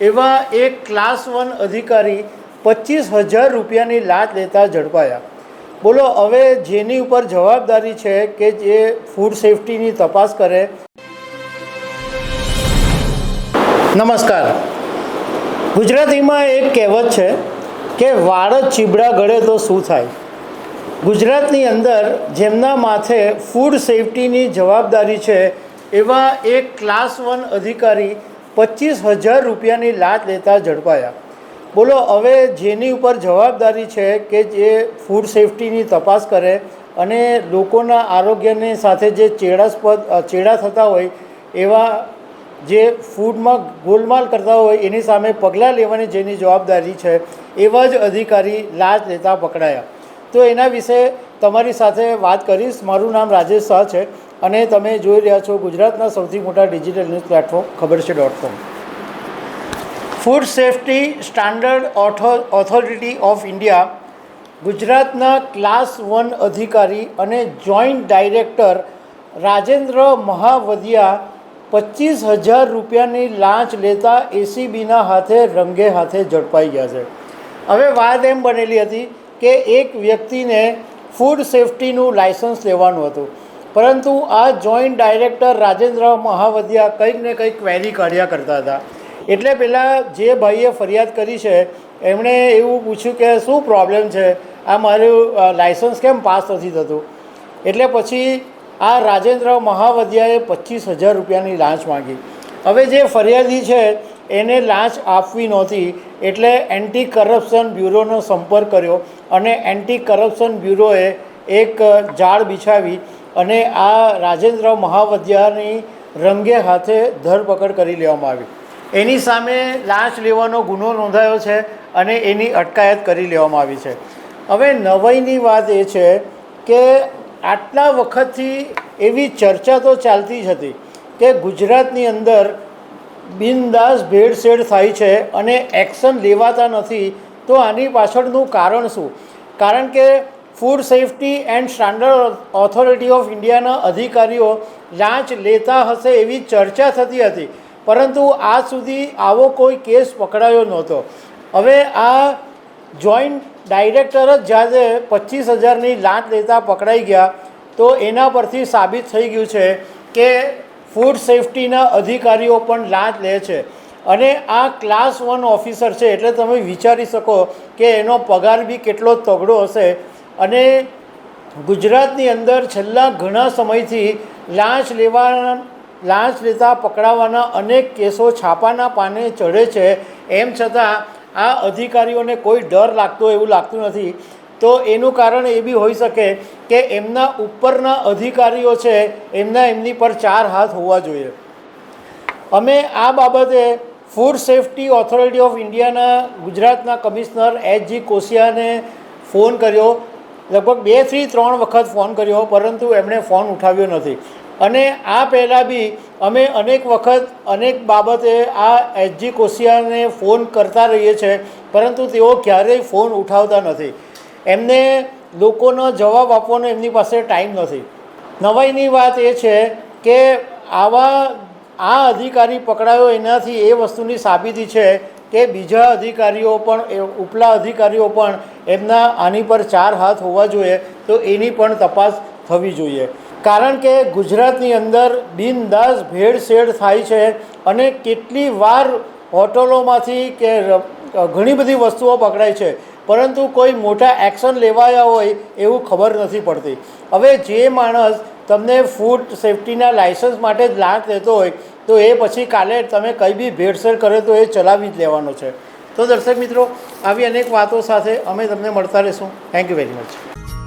એવા એક class one અધિકારી પચીસ હજાર રૂપિયાની લાંચ લેતા ઝડપાયા. બોલો, હવે જેની ઉપર જવાબદારી છે કે જે ફૂડ સેફટીની તપાસ કરે? નમસ્કાર. ગુજરાતીમાં એક કહેવત છે કે વાળ ચીબડા ગળે તો શું થાય? ગુજરાતની અંદર જેમના માથે ફૂડ સેફટીની જવાબદારી છે એવા એક ક્લાસ વન અધિકારી પચીસ હજાર રૂપિયાની લાંચ લેતા ઝડપાયા. બોલો, હવે જેની ઉપર જવાબદારી છે કે જે ફૂડ સેફટીની તપાસ કરે અને લોકોના આરોગ્યની સાથે જે ચેડાસ્પદ ચેડા થતા હોય એવા જે ફૂડમાં ગોલમાલ કરતા હોય એની સામે પગલાં લેવાની જેની જવાબદારી છે એવા જ અધિકારી લાંચ લેતા પકડાયા. તો એના વિશે તમારી સાથે વાત કરીશ. મારું નામ રાજેશ શાહ છે. અને તમે જોઈ રહ્યા છો ગુજરાતના સૌથી મોટા ડિજિટલ ન્યૂઝ પ્લેટફોર્મ, ખબર છે dot com food safety standard authority of India ગુજરાતના ક્લાસ વન અધિકારી અને જોઈન્ટ ડાયરેક્ટર રાજેન્દ્ર મહાવદિયા પચીસ હજાર રૂપિયાની લાંચ લેતા એસીબીના હાથે રંગે હાથે ઝડપાઈ ગયા છે. હવે વાત એમ બનેલી હતી કે એક વ્યક્તિને ફૂડ સેફટીનું લાયસન્સ લેવાનું હતું. પરંતુ આ જોઈન્ટ ડાયરેક્ટર રાજેન્દ્ર મહાવદિયા કંઈક ને કંઈક ક્વેરી કાઢ્યા કરતા હતા. એટલે પહેલાં જે ભાઈએ ફરિયાદ કરી છે, એમણે એવું પૂછ્યું કે શું પ્રોબ્લેમ છે? આ મારું લાઇસન્સ કેમ પાસ નથી થતું? એટલે પછી આ રાજેન્દ્ર મહાવદિયાએ પચીસ હજાર રૂપિયાની લાંચ માંગી. હવે જે ફરિયાદી છે, એને લાંચ આપવી નહોતી, એટલે એન્ટી કરપ્શન બ્યુરોનો સંપર્ક કર્યો અને એન્ટી કરપ્શન બ્યુરોએ એક જાળ બિછાવી અને આ રાજેન્દ્ર મહાવદિયાની રંગે હાથે ધરપકડ કરી લેવામાં આવી. એની સામે લાંચ લેવાનો ગુનો નોંધાયો છે અને એની અટકાયત કરી લેવામાં આવી છે. હવે નવાઈની વાત એ છે કે આટલા વખતથી એવી ચર્ચા તો ચાલતી જ હતી કે ગુજરાતની અંદર બિનદાસ ભેળસેળ થાય છે અને એક્શન લેવાતા નથી, તો આની પાછળનું કારણ શું? કારણ કે food safety and standard authority of ઇન્ડિયાના અધિકારીઓ લાંચ લેતા હશે એવી ચર્ચા થતી હતી. પરંતુ આજ સુધી આવો કોઈ કેસ પકડાયો નહોતો. હવે આ જોઈન્ટ ડાયરેક્ટર જ જ્યારે પચીસ હજારની લાંચ લેતા પકડાઈ ગયા, તો એના પરથી સાબિત થઈ ગયું છે કે ફૂડ સેફટીના અધિકારીઓ પણ લાંચ લે છે. અને આ ક્લાસ વન ઓફિસર છે, એટલે તમે વિચારી શકો કે એનો પગાર બી કેટલો તગડો હશે અને ગુજરાતની અંદર છેલ્લા ઘણા સમયથી લાંચ લેવા લાંચ લેતા પકડાવાના અનેક કેસો છાપાના પાને ચઢે છે. એમ છતાં આ અધિકારીઓને કોઈ ડર લાગતો એવું લાગતું નથી. તો એનું કારણ એ બી હોઈ શકે કે એમના ઉપરના અધિકારીઓ છે, એમના એમની પર ચાર હાથ હોવા જોઈએ. અમે આ બાબતે ફૂડ સેફટી ઓથોરિટી ઓફ ઇન્ડિયાના ગુજરાતના કમિશનર એચ જી કોશિયાને ફોન કર્યો. લગભગ બેથી ત્રણ વખત ફોન કર્યો, પરંતુ એમણે ફોન ઉઠાવ્યો નથી. અને આ પહેલાં બી અમે અનેક વખત અનેક બાબતે આ એચજી કોશિયાને ફોન કરતા રહીએ છીએ પરંતુ તેઓ ક્યારેય ફોન ઉઠાવતા નથી. એમને લોકોનો જવાબ આપવાનો એમની પાસે ટાઈમ નથી. નવાઈની વાત એ છે કે આવા આ અધિકારી પકડાયો એનાથી એ વસ્તુની સાબિતી છે કે બીજા અધિકારીઓ પણ ઉપલા અધિકારીઓ પણ એમના આની પર ચાર હાથ હોવા જોઈએ, તો એની પણ તપાસ થવી જોઈએ. કારણ કે ગુજરાતની અંદર બિનદાસ ભેળસેળ થાય છે અને કેટલી વાર હોટલોમાંથી કે ઘણી બધી વસ્તુઓ પકડાય છે. પરંતુ કોઈ મોટા એક્શન લેવાયા હોય એવું ખબર નથી પડતી. હવે જે માણસ તમને ફૂડ સેફટીના લાયસન્સ માટે જ લાંચ લેતો હોય, તો એ પછી કાલે તમે કંઈ બી ભેળસેળ કરે તો એ ચલાવી જ લેવાનો છે. તો દર્શક મિત્રો, આવી અનેક વાતો સાથે અમે તમને મળતા રહીશું. Thank you very much